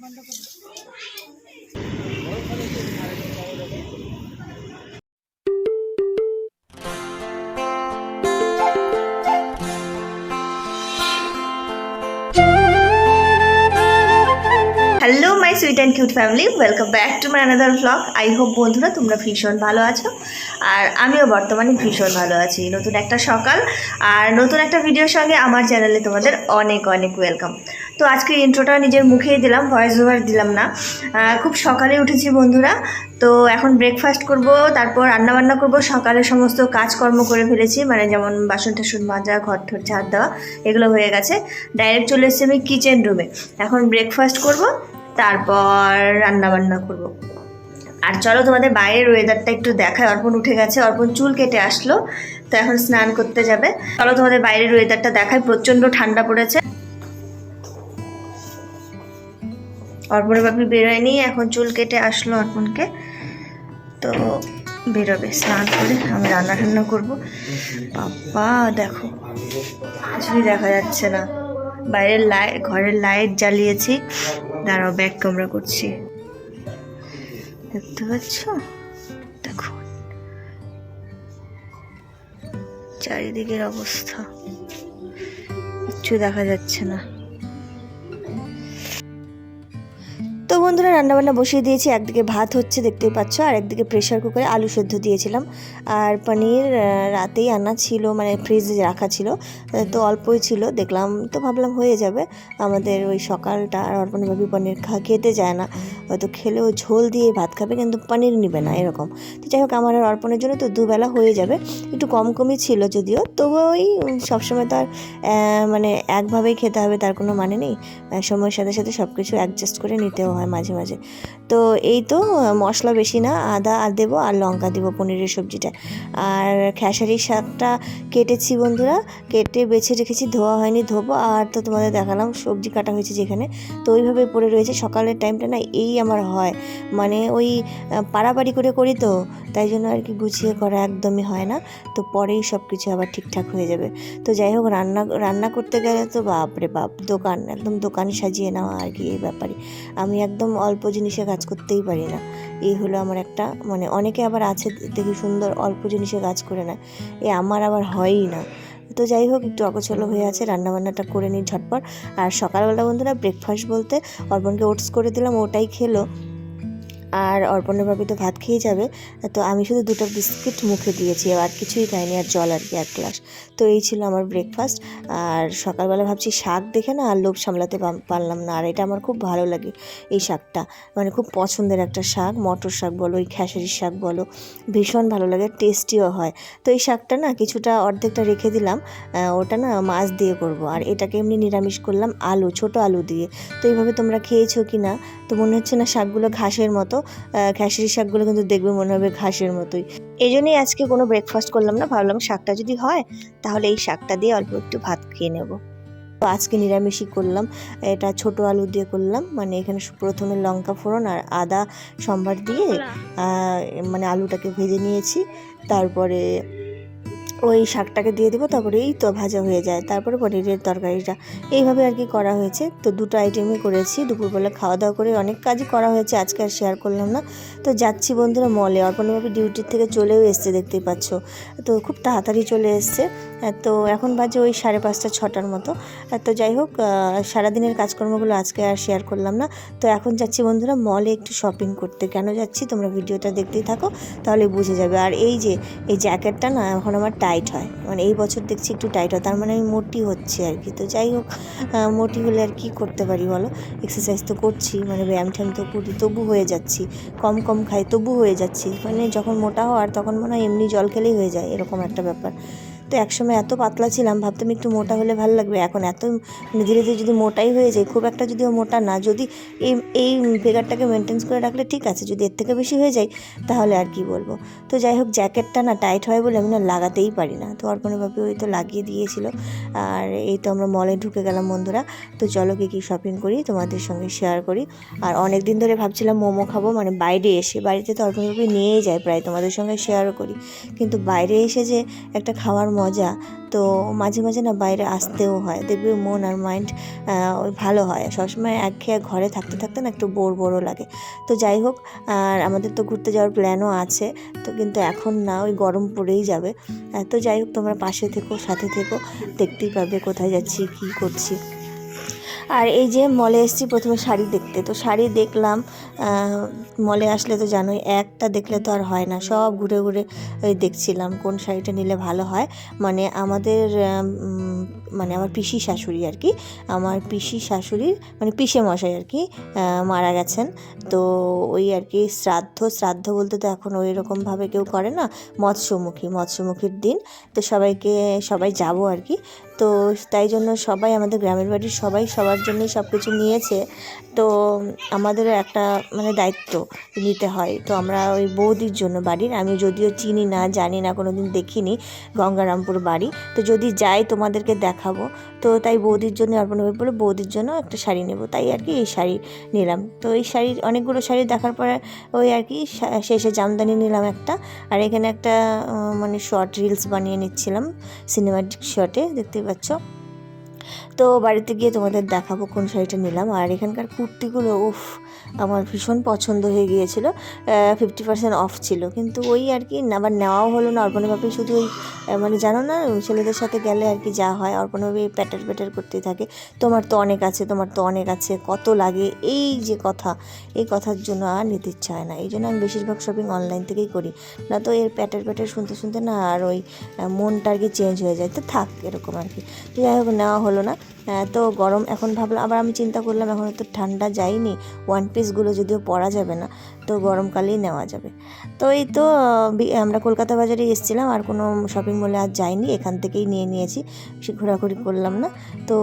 Hello my sweet and cute family welcome back to my another blog I hope বন্ধুরা তোমরা ভীষণ ভালো আছো। আর আমিও বর্তমানে ভীষণ ভালো আছি। নতুন একটা সকাল। আর নতুন একটা ভিডিওর সঙ্গে আমার চ্যানেলে তোমাদের অনেক অনেক ওয়েলকাম তো আজকে ইন্ট্রোটা নিজের মুখেই দিলাম ভয়েস ওভার দিলাম না। খুব সকালে উঠেছি বন্ধুরা, তো এখন ব্রেকফাস্ট করব, তারপর রান্নাবান্না করব, সকালে সমস্ত কাজকর্ম করে ফেলেছি মানে যেমন বাসন টাসন মাজা, ঘর ঠর ঝাড় দেওয়া, এগুলো হয়ে গেছে। ডাইরেক্ট চলে এসেছি আমি কিচেন রুমে এখন ব্রেকফাস্ট করব, তারপর রান্নাবান্না করব। আর চলো তোমাদের বাইরের ওয়েদারটা একটু দেখায় অর্পণ উঠে গেছে, অর্পণ চুল কেটে আসলো, তো এখন স্নান করতে যাবে। চলো তোমাদের বাইরের ওয়েদারটা দেখায় প্রচণ্ড ঠান্ডা পড়েছে। অর্পণের বাপি বেরোয়নি, এখন চুল কেটে আসলো অর্পণকে। তো বেরোবে, স্নান করে আমি রান্না টান্না করব। বাবা দেখো, কিছুই দেখা যাচ্ছে না। বাইরের লাইট ঘরের লাইট জ্বালিয়েছি। দাঁড়াও ব্যাক ক্যামেরা করছি। দেখতে পাচ্ছ? দেখো। চারিদিকের অবস্থা। কিচ্ছু দেখা যাচ্ছে না। তো বন্ধুরা, রান্নাবান্না বসিয়ে দিয়েছি। একদিকে ভাত হচ্ছে, দেখতেই পাচ্ছ, আর একদিকে প্রেশার কুকারে আলু সেদ্ধ দিয়েছিলাম। আর পনির রাতেই আনা ছিল মানে ফ্রিজে রাখা ছিল তো অল্পই ছিল। দেখলাম তো ভাবলাম হয়ে যাবে। আমাদের ওই সকালটা আর অর্পণ ভাবি পনির খা, খেতে যায় না। হয়তো খেলেও ঝোল দিয়ে ভাত খাবে, কিন্তু পনির নিবে না, এরকম। তো যাই হোক, আমার আর অর্পণের জন্য তো দুবেলা হয়ে যাবে। একটু কম কমই ছিল যদিও, তবুও ওই সবসময় তো আর মানে একভাবেই খেতে হবে, তার কোনো মানে নেই। সময়ের সাথে সাথে সব কিছু অ্যাডজাস্ট করে নিতেও হয়। মাঝে মাঝে। তো এই তো মশলা বেশি না আদা আর দেবো আর লঙ্কা দেবো পনিরের সবজিটা। আর খেসারির শাকটা কেটেছি বন্ধুরা কেটে বেছে রেখেছি ধোয়া হয়নি ধোবো। আর তো তোমাদের দেখালাম সবজি কাটা হয়েছে যেখানে। তো ওইভাবে পড়ে রয়েছে সকালের টাইমটা না এই আমার হয়। মানে ওই আহ, পাড়াপাড়ি করে করি তো তাই জন্য আর কি গুছিয়ে করা একদমই হয় না। তো পরেই সব কিছু আবার ঠিকঠাক হয়ে যাবে। তো যাই হোক রান্না রান্না করতে গেলে তো বাপরে বাপ দোকান একদম দোকান সাজিয়ে নেওয়া আর কি এই ব্যাপারে আমি একদম অল্প জিনিসে কাজ করতেই পারি না। এই হলো আমার একটা মানে অনেকে আবার আছে দেখি সুন্দর অল্প জিনিসে কাজ করে না, এ আমার আবার হয়ই না। তো যাই হোক, একটু অগোছলো হয়ে আছে, রান্নাবান্নাটা করে নিই ঝটপট। আর সকালবেলা বন্ধুরা ব্রেকফাস্ট বলতে অর্পণকে ওটস করে দিলাম, ওটাই খেলো। আর অর্পণের ভাবি তো ভাত খেয়ে যাবে, তো আমি শুধু দুটো বিস্কিট মুখে দিয়েছি, আর কিছুই খাইনি, আর জল আর কি, এক গ্লাস। তো এই ছিল আমার ব্রেকফাস্ট আর সকালবেলা ভাবছি শাক দেখে না আর লোভ সামলাতে পারলাম না, আর এটা আমার খুব ভালো লাগে, এই শাকটা। মানে খুব পছন্দের একটা শাক, মটর শাক বলো, এই খেসারির শাক বলো, ভীষণ ভালো লাগে টেস্টিও হয়। তো এই শাকটা না কিছুটা অর্ধেকটা রেখে দিলাম ওটা না মাছ দিয়ে করব, আর এটাকে এমনি নিরামিষ করলাম আলু, ছোট আলু দিয়ে। তো এইভাবে তোমরা খেয়েছো কি না তো মনে হচ্ছে না শাকগুলো ঘাসের মতো খেসারি শাকগুলো কিন্তু দেখবে মনে হবে ঘাসের মতোই। এই জন্যই আজকে কোনো ব্রেকফাস্ট করলাম না ভাবলাম শাকটা যদি হয় তাহলে এই শাকটা দিয়ে অল্প একটু ভাত খেয়ে নেব। তো আজকে নিরামিষই করলাম এটা ছোট আলু দিয়ে করলাম মানে এখানে প্রথমে লঙ্কা ফোড়ন আর আদা সম্ভার দিয়ে মানে আলুটাকে ভেজে নিয়েছি তারপরে ওই শাকটাকে দিয়ে দেবো, তারপরে এই তো ভাজা হয়ে যায়। তারপরে পনিরের তরকারিটা। এইভাবে আর কি করা হয়েছে। তো দুটো আইটেমই করেছি। দুপুরবেলা খাওয়া দাওয়া করে অনেক কাজই করা হয়েছে। আজকে আর শেয়ার করলাম না। তো যাচ্ছি বন্ধুরা মলে অর্পণভাবে ডিউটির থেকে চলেও এসছে, দেখতেই পাচ্ছ। তো খুব তাড়াতাড়ি চলে এসছে। তো এখন বাজে ওই সাড়ে পাঁচটা, ছটার মতো। তো যাই হোক সারাদিনের কাজকর্মগুলো আজকে আর শেয়ার করলাম না। তো এখন যাচ্ছি বন্ধুরা মলে একটু শপিং করতে। কেন যাচ্ছি? তোমরা ভিডিওটা দেখতেই থাকো, তাহলে বুঝে যাবে। আর এই যে, এই জ্যাকেটটা না, এখন আমার টাইট হয়। মানে এই বছর দেখছি একটু টাইট হয়। তার মানে আমি মোটি হচ্ছে আর কি। তো যাই হোক মোটি হলে আর কি করতে পারি বলো? এক্সারসাইজ তো করছি মানে ব্যায়াম ঠ্যাম তো করি, তবু হয়ে যাচ্ছি। কম কম খাই, তবু হয়ে যাচ্ছি। মানে যখন মোটা হওয়ার, তখন মনে হয় এমনি জল খেলেই হয়ে যায়, এরকম একটা ব্যাপার। তো একসময় এত পাতলা ছিলাম, ভাবতাম একটু মোটা হলে ভালো লাগবে। এখন এত মানে ধীরে ধীরে যদি মোটাই হয়ে যায়, খুব একটা যদিও মোটা না, যদি এই এই ফিগারটাকে মেনটেন্স করে রাখলে ঠিক আছে, যদি এর থেকে বেশি হয়ে যায়, তাহলে আর কি বলব। তো যাই হোক জ্যাকেটটা না টাইট হয় বলে আমি না লাগাতেই পারি না। তো অর্পণের বাপি ওই তো লাগিয়ে দিয়েছিল। আর এই তো আমরা মলে ঢুকে গেলাম বন্ধুরা। তো চলো কি কী শপিং করি, তোমাদের সঙ্গে শেয়ার করি। আর অনেক দিন ধরে ভাবছিলাম মোমো খাব মানে বাইরে এসে, বাড়িতে তো অর্পণের বাপি নিয়েই যায়, প্রায় তোমাদের সঙ্গে শেয়ারও করি। কিন্তু বাইরে এসে যে একটা খাওয়ার মজা। তো মাঝে মাঝে না বাইরে আসতেও হয়। দেখবে মন আর মাইন্ড ওই ভালো হয়। সবসময় একঘেয়ে ঘরে থাকতে থাকতে না একটু বোর, বোরও লাগে। তো যাই হোক, আর আমাদের তো ঘুরতে যাওয়ার প্ল্যানও আছে। তো কিন্তু এখন না, ওই গরম পড়েই যাবে। তো যাই হোক, তোমরা পাশে থেকো, সাথে থেকো। দেখতেই পাবে কোথায় যাচ্ছি, কী করছি। আর এই যে মলে এসেছি, প্রথমে শাড়ি দেখতে। তো শাড়ি দেখলাম মলে আসলে তো জানোই, একটা দেখলে তো আর হয় না। সব ঘুরে ঘুরে দেখছিলাম কোন শাড়িটা নিলে ভালো হয়। মানে আমাদের মানে আমার পিসি শাশুড়ি আর কি, আমার পিসি শাশুড়ির মানে পিসে মশাই আর কি মারা গেছেন। তো ওই আর কি শ্রাদ্ধ শ্রাদ্ধ বলতে তো এখন ওই রকমভাবে কেউ করে না, মৎস্যমুখী, মৎস্যমুখীর দিন। তো সবাইকে, সবাই যাব আর কি। তো তাই জন্য সবাই আমাদের গ্রামের বাড়ির সবাই সবার জন্যই সব কিছু নিয়েছে। তো আমাদের একটা মানে দায়িত্ব নিতে হয়। তো আমরা ওই বৌদির জন্য বাড়ির, আমি যদিও চিনি না, জানি না কোনো দিন দেখিনি গঙ্গারামপুর বাড়ি। তো যদি যাই তোমাদেরকে দেখাবো। তো তাই বৌদির জন্য অর্পণভাবে পড়ে বৌদির জন্য একটা শাড়ি নেব। তাই আর কি এই শাড়ি নিলাম। তো এই শাড়ি অনেকগুলো শাড়ি দেখার পরে ওই আর কি শেষে জামদানি নিলাম একটা। আর এখানে একটা মানে শর্ট রিলস বানিয়ে নিচ্ছিলাম সিনেমাটিক শর্টে দেখতেই পাচ্ছ। তো বাড়িতে গিয়ে তোমাদের দেখাবো কোন শাড়িটা নিলাম। আর এখানকার কুর্তিগুলো, উফ, আমার ভীষণ পছন্দ হয়ে গিয়েছিল। ফিফটি পার্সেন্ট অফ ছিল। কিন্তু ওই আর কি আবার নেওয়াও হলো না। অর্পণভাবে শুধু ওই মানে জানো না, ছেলেদের সাথে গেলে আর কি যা হয়। অর্পণভাবে প্যাটার প্যাটার করতেই থাকে। তোমার তো অনেক আছে, তোমার তো অনেক আছে, কত লাগে এই যে কথা, এই কথার জন্য আর নিতে হয় না। এই জন্য আমি বেশিরভাগ শপিং অনলাইন থেকেই করি। না তো এর প্যাটার প্যাটার শুনতে শুনতে না আর ওই মনটা আর কি চেঞ্জ হয়ে যায়। তো থাক, এরকম আর কি। যাই হোক, নেওয়া হলো না। তো গরম এখন ভাবলাম, আবার আমি চিন্তা করলাম, এখন তো ঠান্ডা যায়নি ওয়ান পিসগুলো যদিও পরা যাবে না। তো গরমকালেই নেওয়া যাবে। তো এই তো আমরা কলকাতা বাজারে এসেছিলাম, আর কোনো শপিং মলে আর যাইনি, এখান থেকেই নিয়ে নিয়েছি, সে ঘোরাঘুরি করলাম না। তো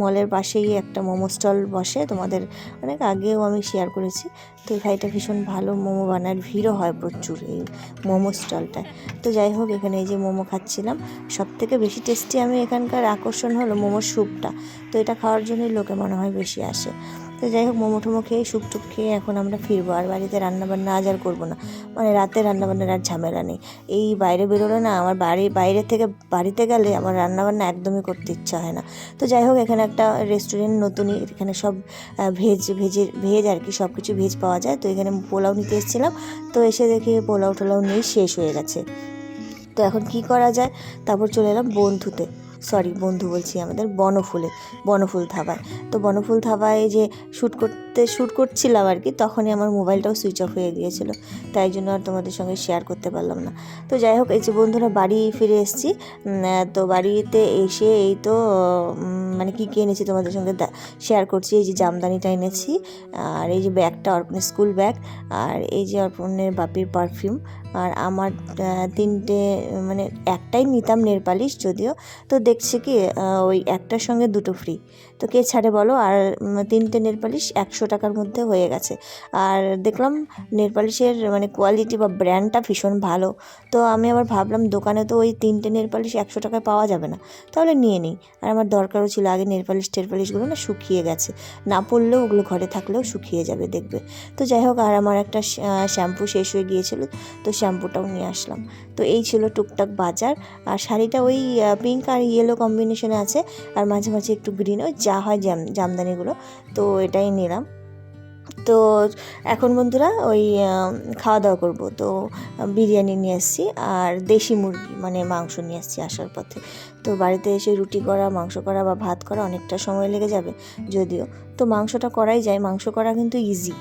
মলের পাশেই একটা মোমো স্টল বসে, তোমাদের অনেক আগেও আমি শেয়ার করেছি। তো এই ভাইটা ভীষণ ভালো মোমো বানার ভিড়ও হয় প্রচুর এই মোমো স্টলটায়। তো যাই হোক, এখানে এই যে মোমো খাচ্ছিলাম সব থেকে বেশি টেস্টি আমি এখানকার আকর্ষণ হলো মোমোর স্যুপটা। তো এটা খাওয়ার জন্যই লোকে মনে হয় বেশি আসে। তো যাই হোক, মোমো টোমো খেয়ে, স্যুপ টুপ খেয়ে এখন আমরা ফিরবো, আর বাড়িতে রান্নাবান্না আজ আর করব না। মানে রাতে রান্নাবান্নার আর ঝামেলা নেই। এই বাইরে বেরোলে না আমার বাড়ি, বাইরে থেকে বাড়িতে গেলে আমার রান্নাবান্না একদমই করতে ইচ্ছা হয় না। তো যাই হোক, এখানে একটা রেস্টুরেন্ট নতুনই এখানে সব ভেজ ভেজের ভেজ আর কি সব কিছু ভেজ পাওয়া যায়। তো এখানে পোলাও নিতে এসেছিলাম। তো এসে দেখি পোলাও টোলাও নিয়ে শেষ হয়ে গেছে। তো এখন কি করা যায়? তারপর চলে এলাম বন্ধুতে। সরি, বন্ধু বলছি আমাদের, বনফুলে, বনফুল ধাবায়। তো বনফুল ধাবায় যে শ্যুট করতে, শ্যুট করছিলাম আর কি, তখনই আমার মোবাইলটাও সুইচ অফ হয়ে গিয়েছিল। তাই জন্য আর তোমাদের সঙ্গে শেয়ার করতে পারলাম না। তো যাই হোক, এই যে বন্ধুরা বাড়ি ফিরে এসেছি। তো বাড়িতে এসে এই তো মানে কী কী এনেছি তোমাদের সঙ্গে শেয়ার করছি। এই যে জামদানিটা এনেছি, আর এই যে ব্যাগটা, অর্পণের স্কুল ব্যাগ, আর এই যে অর্পণের বাপির পারফিউম আর আমার তিনটে মানে একটাই নিতাম নেল পালিশ যদিও। তো দেখছি কি ওই একটার সঙ্গে দুটো ফ্রি তো কে ছাড়ে বলো? আর তিনটে নেল পালিশ একশো টাকার মধ্যে হয়ে গেছে। আর দেখলাম নেল পালিশের মানে কোয়ালিটি বা ব্র্যান্ডটা ভীষণ ভালো। তো আমি আবার ভাবলাম, দোকানে তো ওই তিনটে নেল পালিশ একশো টাকায় পাওয়া যাবে না। তাহলে নিয়ে নিই। আর আমার দরকারও ছিল আগে নেল পালিশ, টেল পালিশগুলো না শুকিয়ে গেছে। না পড়লেও ওগুলো ঘরে থাকলেও শুকিয়ে যাবে দেখবে। তো যাই হোক, আর আমার একটা শ্যাম্পু শেষ হয়ে গিয়েছিল। তো শ্যাম্পুটাও নিয়ে আসলাম। তো এই ছিল টুকটাক বাজার। আর শাড়িটা ওই পিঙ্ক আর ইয়েলো কম্বিনেশনে আছে। আর মাঝে মাঝে একটু গ্রিন ওই যা হয় জাম, জামদানিগুলো। তো এটাই নিলাম। তো এখন বন্ধুরা ওই খাওয়া দাওয়া করব। তো বিরিয়ানি নিয়ে আসছি আর দেশি মুরগি মানে মাংস নিয়ে আসছি আসার পথে। তো বাড়িতে এসে রুটি করা, মাংস করা বা ভাত করা অনেকটা সময় লেগে যাবে, যদিও। তো মাংসটা করাই যায়। মাংস করা কিন্তু ইজি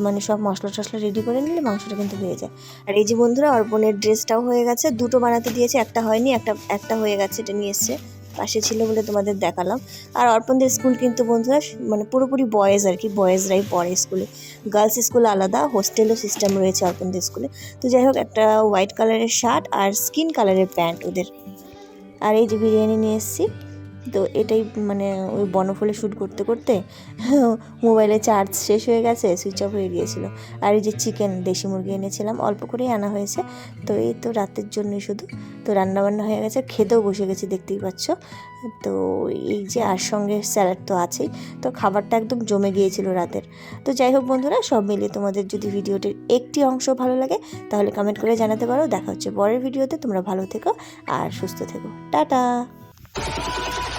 মানে সব মশলা টশলা রেডি করে নিলে মাংসটা কিন্তু হয়ে যায়। আর এই যে বন্ধুরা অর্পণের ড্রেসটাও হয়ে গেছে। দুটো বানাতে দিয়েছে, একটা হয়নি, একটা একটা হয়ে গেছে, এটা নিয়ে এসছে। পাশে ছিল বলে তোমাদের দেখালাম। আর অর্পণদের স্কুল কিন্তু বন্ধুরা মানে পুরোপুরি বয়েজ আর কি বয়েজরাই পড়ে স্কুলে। গার্লস স্কুল আলাদা হোস্টেলও সিস্টেম রয়েছে অর্পণদের স্কুলে। তো যাই হোক, একটা হোয়াইট কালারের শার্ট আর স্কিন কালারের প্যান্ট ওদের। আর এই যে বিরিয়ানি নিয়ে এসেছি। তো এটাই মানে ওই বনফলে শ্যুট করতে করতে মোবাইলে চার্জ শেষ হয়ে গেছে সুইচ অফ হয়ে গিয়েছিল। আর এই যে চিকেন দেশি মুরগি এনেছিলাম, অল্প করেই আনা হয়েছে। তো এই তো রাতের জন্যই শুধু। তো রান্নাবান্না হয়ে গেছে, খেতেও বসে গেছি, দেখতেই পাচ্ছ। তো এই যে আর সঙ্গে স্যালাড তো আছেই। তো খাবারটা একদম জমে গিয়েছিল রাতের। তো যাই হোক বন্ধুরা, সব মিলিয়ে তোমাদের যদি ভিডিওটির একটি অংশ ভালো লাগে, তাহলে কমেন্ট করে জানাতে পারো। দেখা হচ্ছে পরের ভিডিওতে। তোমরা ভালো থেকো আর সুস্থ থেকো। টাটা! あ!